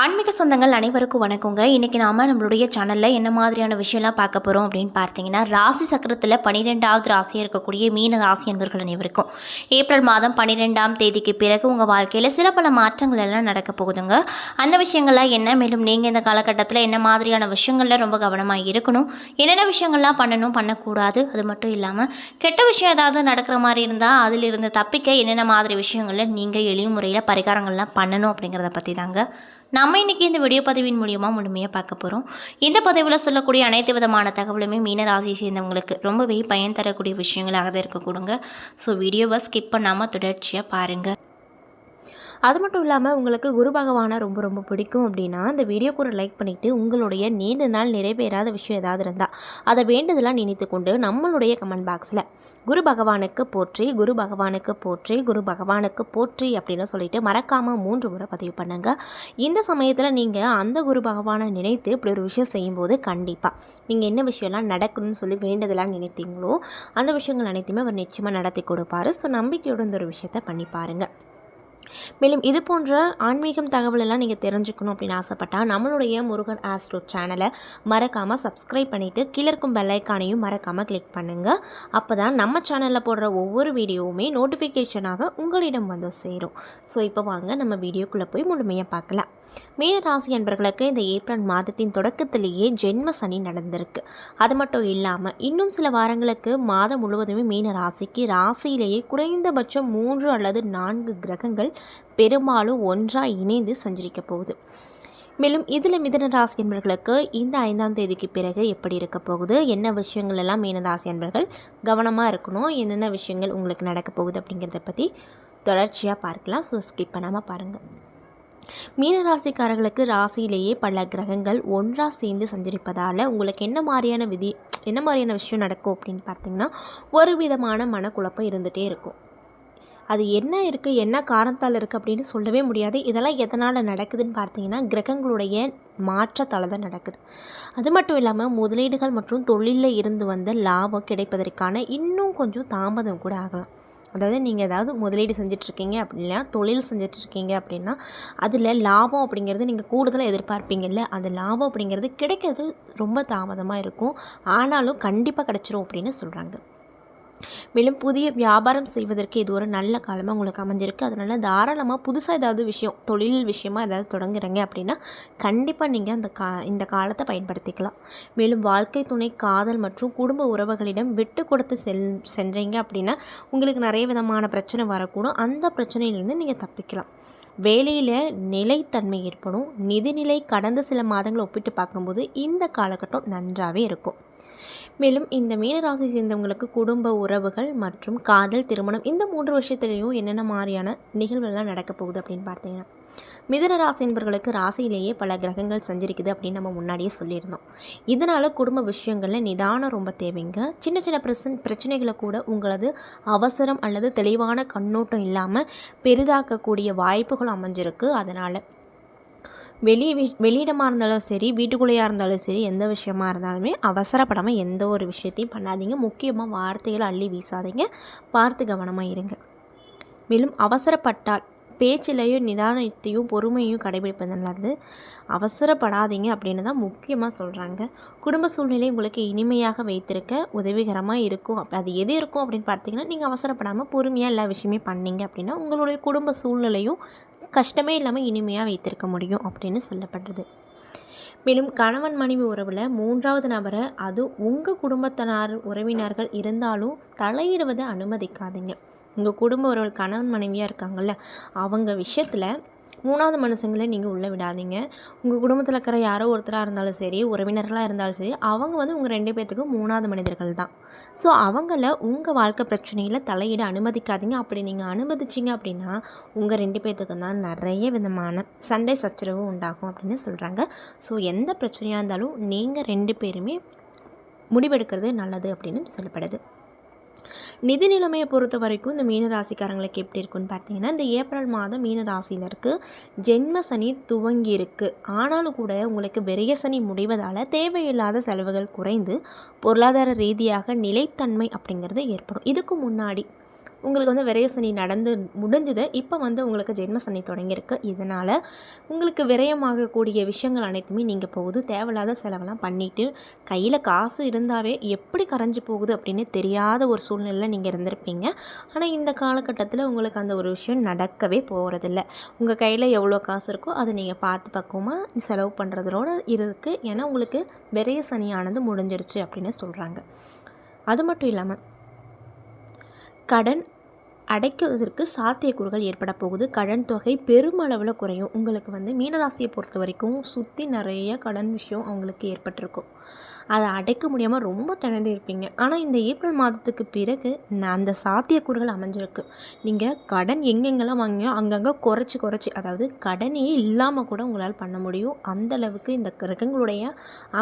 ஆன்மீக சொந்தங்கள் அனைவருக்கும் வணக்கங்க. இன்றைக்கி நாம் நம்மளுடைய சேனலில் என்ன மாதிரியான விஷயம்லாம் பார்க்க போகிறோம் அப்படின்னு பார்த்தீங்கன்னா ராசி சக்கரத்தில் பன்னிரெண்டாவது ராசியாக இருக்கக்கூடிய மீன ராசி என்பர்கள் அனைவருக்கும். ஏப்ரல் மாதம் பன்னிரெண்டாம் தேதிக்கு பிறகு உங்கள் வாழ்க்கையில் சில பல மாற்றங்கள் எல்லாம் நடக்க போகுதுங்க. அந்த விஷயங்கள்லாம் என்ன? மேலும் நீங்கள் இந்த காலகட்டத்தில் என்ன மாதிரியான விஷயங்களில் ரொம்ப கவனமாக இருக்கணும்? என்னென்ன விஷயங்கள்லாம் பண்ணணும்? பண்ணக்கூடாது. அது மட்டும் இல்லாமல் கெட்ட விஷயம் ஏதாவது நடக்கிற மாதிரி இருந்தால் அதிலிருந்து தப்பிக்க என்னென்ன மாதிரி விஷயங்களில் நீங்கள் எளிய முறையில் பரிகாரங்கள்லாம் பண்ணணும் அப்படிங்கிறத பற்றி தாங்க நம்ம இன்றைக்கி இந்த வீடியோ பதிவின் மூலியமாக முழுமையாக பார்க்க போகிறோம் இந்த பதிவில் சொல்லக்கூடிய அனைத்து விதமான தகவலுமே மீன ராசியை சேர்ந்தவங்களுக்கு ரொம்பவே பயன் தரக்கூடிய விஷயங்களாக தான் இருக்கக்கூடுங்க. ஸோ வீடியோவை ஸ்கிப் பண்ணாமல் தொடர்ச்சியாக பாருங்கள் அது மட்டும் இல்லாமல் உங்களுக்கு குரு பகவானை ரொம்ப ரொம்ப பிடிக்கும் அப்படின்னா அந்த வீடியோ கூட லைக் பண்ணிவிட்டு உங்களுடைய நீண்ட நாள் நிறைவேறாத விஷயம் ஏதாவது இருந்தால் அதை வேண்டுதலாக நினைத்து கொண்டு நம்மளுடைய கமெண்ட் பாக்ஸில் குரு பகவானுக்கு போற்றி குரு பகவானுக்கு போற்றி குரு பகவானுக்கு போற்றி அப்படின்னு சொல்லிட்டு மறக்காமல் மூன்று முறை பதிவு பண்ணுங்கள் இந்த சமயத்தில் நீங்கள் அந்த குரு பகவானை நினைத்து இப்படி ஒரு விஷயம் செய்யும்போது கண்டிப்பாக நீங்கள் என்ன விஷயம்லாம் நடக்கணும்னு சொல்லி வேண்டுதலாக நினைத்தீங்களோ அந்த விஷயங்கள் அனைத்தையுமே அவர் நிச்சயமாக நடத்தி கொடுப்பார். ஸோ நம்பிக்கையோட இந்த ஒரு விஷயத்தை பண்ணி பாருங்கள் மேலும் இது போன்ற ஆன்மீகம் தகவல் எல்லாம் நீங்கள் தெரிஞ்சுக்கணும் அப்படின்னு ஆசைப்பட்டால் நம்மளுடைய முருகன் ஆஸ்ட்ரோ சேனலை மறக்காமல் சப்ஸ்கிரைப் பண்ணிவிட்டு கீழே இருக்கும் பெல்லைக்கானையும் மறக்காமல் கிளிக் பண்ணுங்கள் அப்போ தான் நம்ம சேனலில் போடுற ஒவ்வொரு வீடியோவுமே நோட்டிஃபிகேஷனாக உங்களிடம் வந்து சேரும். ஸோ இப்போ வாங்க நம்ம வீடியோக்குள்ளே போய் முழுமையாக பார்க்கலாம். மீனராசி அன்பர்களுக்கு இந்த ஏப்ரல் மாதத்தின் தொடக்கத்திலேயே ஜென்ம சனி நடந்திருக்கு. அது மட்டும் இல்லாமல் இன்னும் சில வாரங்களுக்கு மாதம் முழுவதுமே மீன ராசிக்கு ராசியிலேயே குறைந்தபட்சம் மூன்று அல்லது நான்கு கிரகங்கள் பெரும்பாலும் ஒன்றாக இணைந்து சஞ்சரிக்க போகுது. மேலும் இதில் மிதன ராசி என்பர்களுக்கு இந்த ஐந்தாம் தேதிக்கு பிறகு எப்படி இருக்க போகுது? என்ன விஷயங்கள் எல்லாம் மீன ராசி என்பர்கள் கவனமாக இருக்கணும்? என்னென்ன விஷயங்கள் உங்களுக்கு நடக்க போகுது அப்படிங்கிறத பற்றி தொடர்ச்சியாக பார்க்கலாம். ஸோ ஸ்கிப் பண்ணாமல் பாருங்கள் மீனராசிக்காரர்களுக்கு ராசியிலேயே பல கிரகங்கள் ஒன்றாக சேர்ந்து சஞ்சரிப்பதால் உங்களுக்கு என்ன மாதிரியான விதி என்ன மாதிரியான விஷயம் நடக்கும் அப்படின்னு பார்த்தீங்கன்னா ஒரு விதமான மனக்குழப்பம் இருந்துகிட்டே இருக்கும். அது என்ன இருக்குது என்ன காரணத்தால் இருக்குது அப்படின்னு சொல்லவே முடியாது. இதெல்லாம் எதனால் நடக்குதுன்னு பார்த்தீங்கன்னா கிரகங்களுடைய மாற்றத்தால் தான் நடக்குது. அது மட்டும் இல்லாமல் முதலீடுகள் மற்றும் தொழிலில் இருந்து வந்த லாபம் கிடைப்பதற்கான இன்னும் கொஞ்சம் தாமதம் கூட ஆகலாம். அதாவது நீங்கள் ஏதாவது முதலீடு செஞ்சிட்ருக்கீங்க அப்படின்னா தொழில் செஞ்சிட்ருக்கீங்க அப்படின்னா அதில் லாபம் அப்படிங்கிறது நீங்கள் கூடுதலாக எதிர்பார்ப்பீங்கல்ல அந்த லாபம் அப்படிங்கிறது கிடைக்கிறது ரொம்ப தாமதமாக இருக்கும். ஆனாலும் கண்டிப்பாக கிடச்சிரும் அப்படின்னு சொல்கிறாங்க மேலும் புதிய வியாபாரம் செய்வதற்கு இது ஒரு நல்ல காலமாக உங்களுக்கு அமைஞ்சிருக்கு. அதனால் தாராளமாக புதுசாக ஏதாவது விஷயம் தொழில் விஷயமாக ஏதாவது தொடங்குறீங்க அப்படின்னா கண்டிப்பாக நீங்கள் அந்த கா இந்த காலத்தை பயன்படுத்திக்கலாம். மேலும் வாழ்க்கை துணை காதல் மற்றும் குடும்ப உறவுகளிடம் விட்டு கொடுத்து செல் சென்றீங்க அப்படின்னா உங்களுக்கு நிறைய விதமான பிரச்சனை வரக்கூடும். அந்த பிரச்சனையிலேருந்து நீங்கள் தப்பிக்கலாம். வேலையில் நிலைத்தன்மை ஏற்படும். நிதிநிலை கடந்த சில மாதங்களை ஒப்பிட்டு பார்க்கும்போது இந்த காலகட்டம் நன்றாகவே இருக்கும். மேலும் இந்த மீனராசி சேர்ந்தவங்களுக்கு குடும்ப உறவுகள் மற்றும் காதல் திருமணம் இந்த மூன்று விஷயத்துலேயும் என்னென்ன மாதிரியான நிகழ்வுகள்லாம் நடக்க போகுது அப்படின்னு பார்த்தீங்கன்னா மிதன ராசி என்பவர்களுக்கு ராசியிலேயே பல கிரகங்கள் சஞ்சரிக்குது அப்படின்னு நம்ம முன்னாடியே சொல்லியிருந்தோம். இதனால் குடும்ப விஷயங்களில் நிதானம் ரொம்ப தேவைங்க. சின்ன சின்ன பிரச்சனை பிரச்சனைகளை கூட உங்களது அவசரம் அல்லது தெளிவான கண்ணோட்டம் இல்லாமல் பெரிதாக்கக்கூடிய வாய்ப்புகள் அமைஞ்சிருக்கு. அதனால் வெளி வி வெளியிடமாக இருந்தாலும் சரி வீட்டுக்குள்ளேயா இருந்தாலும் சரி எந்த விஷயமா இருந்தாலுமே அவசரப்படாமல் எந்த ஒரு விஷயத்தையும் பண்ணாதீங்க. முக்கியமாக வார்த்தைகளை அள்ளி வீசாதீங்க. பார்த்து கவனமாக இருங்க. மேலும் அவசரப்பட்டால் பேச்சிலையும் நிதானத்தையும் பொறுமையும் கடைபிடிப்பது நல்லது. அவசரப்படாதீங்க அப்படின்னு தான் முக்கியமாக சொல்கிறாங்க குடும்ப சூழ்நிலை உங்களுக்கு இனிமையாக வைத்திருக்க உதவிகரமாக இருக்கும். அது எது இருக்கும் அப்படின்னு பார்த்தீங்கன்னா நீங்கள் அவசரப்படாமல் பொறுமையாக எல்லா விஷயமே பண்ணீங்க அப்படின்னா உங்களுடைய குடும்ப சூழ்நிலையும் கஷ்டமே இல்லாமல் இனிமையாக வைத்திருக்க முடியும் அப்படின்னு சொல்லப்படுறது. மேலும் கணவன் மனைவி உறவில் மூன்றாவது நபரை அது உங்கள் குடும்பத்தினார் உறவினர்கள் இருந்தாலும் தலையிடுவதை அனுமதிக்காதீங்க. உங்கள் குடும்ப உறவு கணவன் மனைவியாக இருக்காங்கல்ல அவங்க விஷயத்தில் மூணாவது மனுஷங்களை நீங்கள் உள்ளே விடாதீங்க. உங்கள் குடும்பத்தில் இருக்கிற யாரோ ஒருத்தராக இருந்தாலும் சரி உறவினர்களாக இருந்தாலும் சரி அவங்க வந்து உங்கள் ரெண்டு பேர்த்துக்கும் மூணாவது மனிதர்கள் தான். ஸோ அவங்கள உங்கள் வாழ்க்கை பிரச்சனையில் தலையிட அனுமதிக்காதீங்க. அப்படி நீங்கள் அனுமதிச்சிங்க அப்படின்னா உங்கள் ரெண்டு பேர்த்துக்கும் தான் நிறைய விதமான சண்டை சச்சரவு உண்டாகும் அப்படின்னு சொல்கிறாங்க ஸோ எந்த பிரச்சனையாக இருந்தாலும் நீங்கள் ரெண்டு பேருமே முடிவெடுக்கிறது நல்லது அப்படின்னு சொல்லப்படுது. நிதி நிலைமையை பொறுத்த வரைக்கும் இந்த மீன ராசிக்காரங்களுக்கு எப்படி இருக்குன்னு பார்த்தீங்கன்னா இந்த ஏப்ரல் மாதம் மீன ராசினருக்கு ஜென்ம சனி துவங்கி இருக்கு ஆனாலும் கூட உங்களுக்கு விரைய சனி முடிவதால் தேவையில்லாத செலவுகள் குறைந்து பொருளாதார ரீதியாக நிலைத்தன்மை அப்படிங்கிறது ஏற்படும். இதுக்கு முன்னாடி உங்களுக்கு வந்து விரய சனி நடந்து முடிஞ்சது. இப்போ வந்து உங்களுக்கு ஜென்ம சனி தொடங்கியிருக்கு. இதனால் உங்களுக்கு விரயமாகக்கூடிய விஷயங்கள் அனைத்துமே நீங்கள் போகுது. தேவையில்லாத செலவெல்லாம் பண்ணிவிட்டு கையில் காசு இருந்தாவே எப்படி கரைஞ்சு போகுது அப்படின்னு தெரியாத ஒரு சூழ்நிலையில் நீங்கள் இருந்திருப்பீங்க. ஆனால் இந்த காலகட்டத்தில் உங்களுக்கு அந்த ஒரு விஷயம் நடக்கவே போகிறதில்ல உங்கள் கையில் எவ்வளோ காசு இருக்கோ அதை நீங்கள் பார்த்து பக்குவமாக செலவு பண்ணுறதோட இருக்குது ஏன்னா உங்களுக்கு விரய சனியானது முடிஞ்சிருச்சு அப்படின்னு சொல்கிறாங்க அது மட்டும் இல்லாமல் கடன் அடைக்குவதற்கு சாத்தியக்கூறுகள் ஏற்பட போகுது. கடன் தொகை பெருமளவில் குறையும். உங்களுக்கு வந்து மீனராசியை பொறுத்த வரைக்கும் சுற்றி நிறைய கடன் விஷயம் அவங்களுக்கு ஏற்பட்டிருக்கும். அதை அடைக்க முடியாமல் ரொம்ப திணந்து இருப்பீங்க. ஆனால் இந்த ஏப்ரல் மாதத்துக்கு பிறகு அந்த சாத்தியக்கூறுகள் அமைஞ்சிருக்கு. நீங்கள் கடன் எங்கெங்கெல்லாம் வாங்கினோ அங்கங்கே குறைச்சி குறைச்சி அதாவது கடனே இல்லாமல் கூட உங்களால் பண்ண முடியும். அந்த அளவுக்கு இந்த கிரகங்களுடைய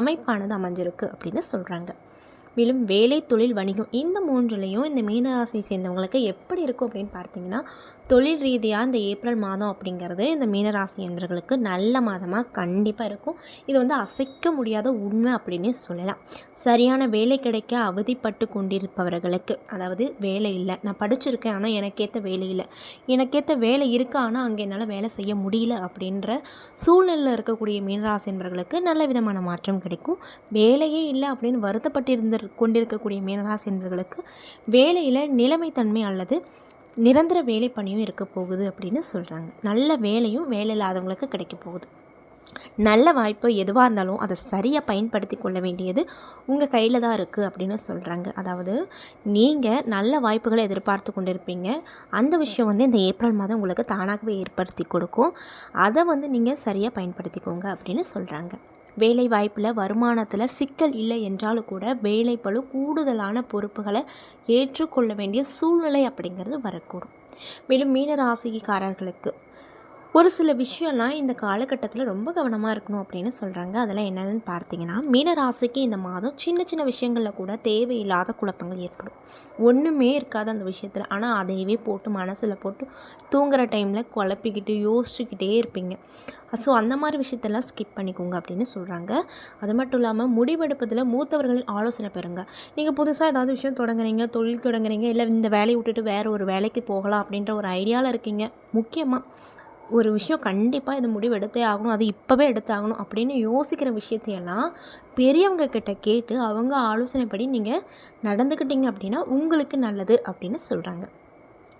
அமைப்பானது அமைஞ்சிருக்கு அப்படின்னு சொல்கிறாங்க மேலும் வேலை தொழில் வணிகம் இந்த மூன்றுலேயும் இந்த மீனராசியை சேர்ந்தவங்களுக்கு எப்படி இருக்கும் அப்படின்னு பார்த்தீங்கன்னா தொழில் ரீதியாக இந்த ஏப்ரல் மாதம் அப்படிங்கிறது இந்த மீனராசி என்பவர்களுக்கு நல்ல மாதமாக கண்டிப்பாக இருக்கும். இது வந்து அசைக்க முடியாத உண்மை அப்படின்னு சொல்லலாம். சரியான வேலை கிடைக்க அவதிப்பட்டு கொண்டிருப்பவர்களுக்கு அதாவது வேலை இல்லை. நான் படிச்சிருக்கேன் ஆனால் எனக்கேற்ற வேலை இல்லை. எனக்கேற்ற வேலை இருக்குது ஆனால் அங்கே என்னால் வேலை செய்ய முடியல அப்படின்ற சூழ்நிலையில் இருக்கக்கூடிய மீனராசி என்பவர்களுக்கு நல்ல விதமான மாற்றம் கிடைக்கும். வேலையே இல்லை அப்படின்னு வருத்தப்பட்டிருந்து கொண்டிருக்கக்கூடிய மீனராசி என்பர்களுக்கு வேலையில் நிலைமைத்தன்மை அல்லது நிரந்தர வேலை பணியும் இருக்க போகுது அப்படின்னு சொல்கிறாங்க நல்ல வேலையும் வேலை இல்லாதவங்களுக்கு கிடைக்க போகுது. நல்ல வாய்ப்பு எதுவாக இருந்தாலும் அதை சரியாக பயன்படுத்தி கொள்ள வேண்டியது உங்கள் கையில் தான் இருக்குது அப்படின்னு சொல்கிறாங்க அதாவது நீங்கள் நல்ல வாய்ப்புகளை எதிர்பார்த்து கொண்டிருப்பீங்க. அந்த விஷயம் வந்து இந்த ஏப்ரல் மாதம் உங்களுக்கு தானாகவே ஏற்படுத்தி கொடுக்கும். அதை வந்து நீங்கள் சரியாக பயன்படுத்திக்கோங்க அப்படின்னு சொல்கிறாங்க வேலை வாய்ப்பில் வருமானத்தில் சிக்கல் இல்லை என்றாலும் கூட வேலைப்பளு கூடுதலான பொறுப்புகளை ஏற்றுக்கொள்ள வேண்டிய சூழ்நிலை அப்படிங்கிறது வரக்கூடும். மேலும் மீனராசிக்காரர்களுக்கு ஒரு சில விஷயம்லாம் இந்த காலகட்டத்தில் ரொம்ப கவனமாக இருக்கணும் அப்படின்னு சொல்கிறாங்க அதெல்லாம் என்னென்னு பார்த்தீங்கன்னா மீனராசிக்கு இந்த மாதம் சின்ன சின்ன விஷயங்களில் கூட தேவையில்லாத குழப்பங்கள் ஏற்படும். ஒன்றுமே இருக்காது அந்த விஷயத்தில். ஆனால் அதையவே போட்டு மனசில் போட்டு தூங்குற டைமில் குழப்பிக்கிட்டு யோசிச்சுக்கிட்டே இருப்பீங்க. ஸோ அந்த மாதிரி விஷயத்தெல்லாம் ஸ்கிப் பண்ணிக்கோங்க அப்படின்னு சொல்கிறாங்க அது மட்டும் இல்லாமல் முடிவெடுப்பதில் மூத்தவர்களின் ஆலோசனை பெறுங்க. நீங்கள் புதுசாக ஏதாவது விஷயம் தொடங்குறீங்க தொழில் தொடங்குறீங்க இல்லை இந்த வேலையை விட்டுட்டு வேறு ஒரு வேலைக்கு போகலாம் அப்படின்ற ஒரு ஐடியாவில் இருக்கீங்க முக்கியமாக ஒரு விஷயம் கண்டிப்பாக இது முடிவு எடுத்தே ஆகணும் அது இப்போவே எடுத்தாகணும் அப்படின்னு யோசிக்கிற விஷயத்தையெல்லாம் பெரியவங்க கிட்ட கேட்டு அவங்க ஆலோசனைப்படி நீங்கள் நடந்துக்கிட்டீங்க அப்படின்னா உங்களுக்கு நல்லது அப்படின்னு சொல்கிறாங்க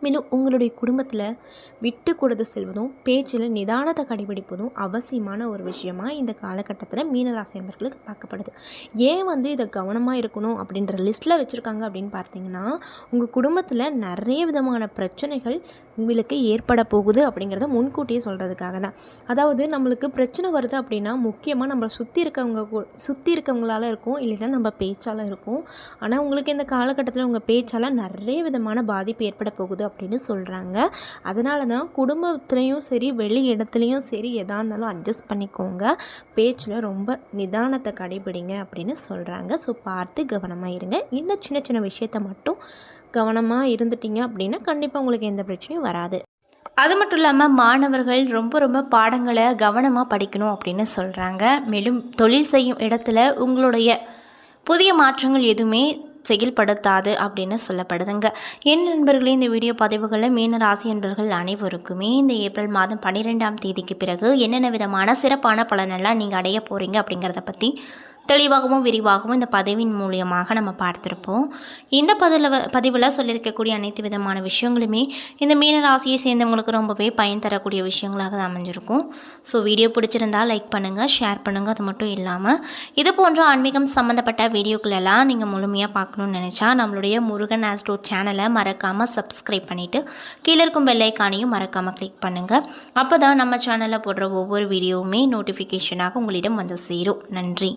மேலும் உங்களுடைய குடும்பத்தில் விட்டு கொடுத்து செல்வதும் பேச்சில் நிதானத்தை கடைபிடிப்பதும் அவசியமான ஒரு விஷயமா இந்த காலகட்டத்தில் மீனராசி நண்பர்களுக்கு பார்க்கப்படுது. ஏன் வந்து இதை கவனமாக இருக்கணும் அப்படின்ற லிஸ்ட்டில் வச்சுருக்காங்க அப்படின்னு பார்த்தீங்கன்னா உங்கள் குடும்பத்தில் நிறைய விதமான பிரச்சனைகள் உங்களுக்கு ஏற்பட போகுது அப்படிங்கிறத முன்கூட்டியே சொல்கிறதுக்காக தான். அதாவது நம்மளுக்கு பிரச்சனை வருது அப்படின்னா முக்கியமாக நம்மளை சுற்றி இருக்கவங்க கூ- சுற்றி இருக்கவங்களால இருக்கும் இல்லைன்னா நம்ம பேச்சால் இருக்கும். ஆனால் உங்களுக்கு இந்த காலகட்டத்தில் உங்கள் பேச்சால் நிறைய விதமான பாதிப்பு ஏற்பட போகுது அப்படின்னு சொல்கிறாங்க அதனால தான் குடும்பத்துலேயும் சரி வெளி இடத்துலையும் சரி எதாக இருந்தாலும் அட்ஜஸ்ட் பண்ணிக்கோங்க. பேச்சில் ரொம்ப நிதானத்தை கடைபிடிங்க அப்படின்னு சொல்கிறாங்க ஸோ பார்த்து கவனமாக இருங்க. இந்த சின்ன சின்ன விஷயத்த மட்டும் கவனமாக இருந்துட்டீங்க அப்படின்னா கண்டிப்பாக உங்களுக்கு எந்த பிரச்சனையும் வராது. அது மட்டும் இல்லாமல் மாணவர்கள் ரொம்ப ரொம்ப பாடங்களை கவனமாக படிக்கணும் அப்படின்னு சொல்கிறாங்க மேலும் தொழில் செய்யும் இடத்துல உங்களுடைய புதிய மாற்றங்கள் எதுவுமே செயல்படுத்தாது அப்படின்னு சொல்லப்படுதுங்க. என் நண்பர்களே இந்த வீடியோ பதிவுகளில் மீன ராசி நண்பர்கள் அனைவருக்குமே இந்த ஏப்ரல் மாதம் பன்னிரெண்டாம் தேதிக்கு பிறகு என்னென்ன விதமான சிறப்பான பலனெல்லாம் நீங்கள் அடைய போகிறீங்க அப்படிங்கிறத பற்றி தெளிவாகவும் விரிவாகவும் இந்த பதிவின் மூலியமாக நம்ம பார்த்துருப்போம். இந்த பதில பதிவில் சொல்லியிருக்கக்கூடிய அனைத்து விதமான விஷயங்களுமே இந்த மீன ராசியை சேர்ந்தவங்களுக்கு ரொம்பவே பயன் தரக்கூடிய விஷயங்களாக தான் அமைஞ்சிருக்கும். ஸோ வீடியோ பிடிச்சிருந்தா லைக் பண்ணுங்கள் ஷேர் பண்ணுங்கள் அது மட்டும் இல்லாமல் இது போன்ற ஆன்மீகம் சம்மந்தப்பட்ட வீடியோக்களெல்லாம் நீங்கள் முழுமையாக பார்க்கணும்னு நினச்சா நம்மளுடைய முருகன் ஆஸ்ட்ரோ சேனலை மறக்காமல் சப்ஸ்கிரைப் பண்ணிவிட்டு கீழே இருக்கும் பெல்லைக்கானையும் மறக்காமல் கிளிக் பண்ணுங்கள் அப்போ தான் நம்ம சேனலில் போடுற ஒவ்வொரு வீடியோவுமே நோட்டிஃபிகேஷனாக உங்களிடம் வந்து சேரும். நன்றி.